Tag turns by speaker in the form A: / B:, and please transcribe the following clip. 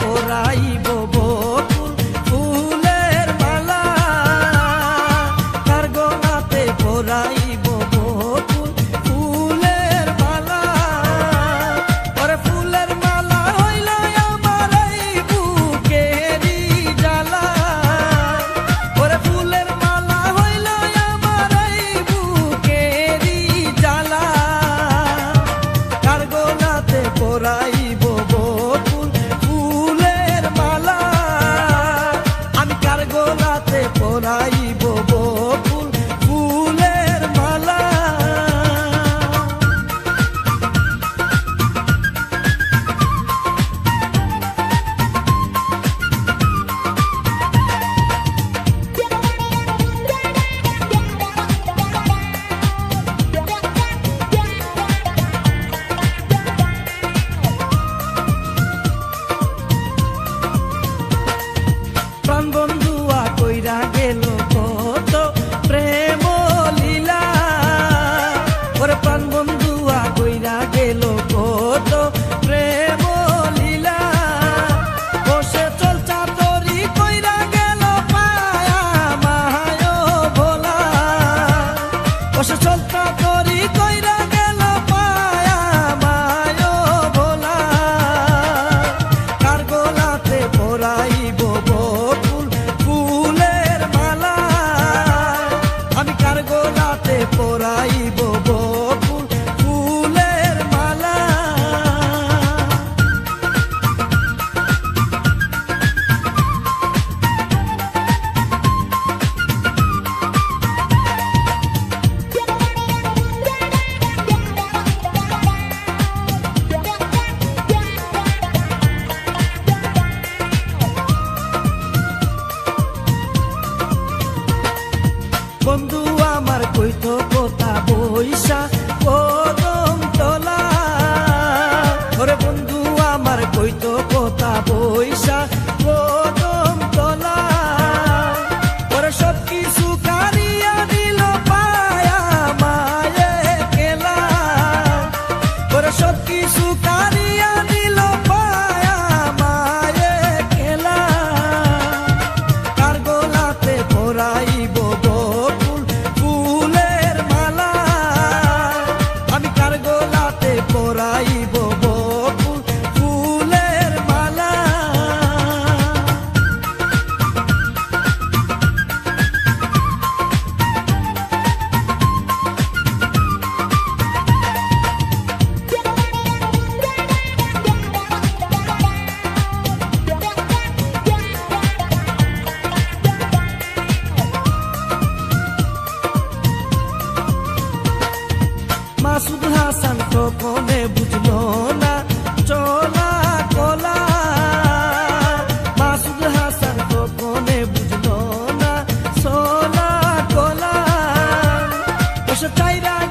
A: পোড়াইব mori বন্ধু, আমার কইত কথা বৈশা কদম তলা। ওরে বন্ধু, আমার কইত কথা বৈশা কদম তলা। ওরে সব কিছু কারিয়া দিল পায়া মায়ে খেলা। ওরে সব কিছু কারিয়া Sa taira.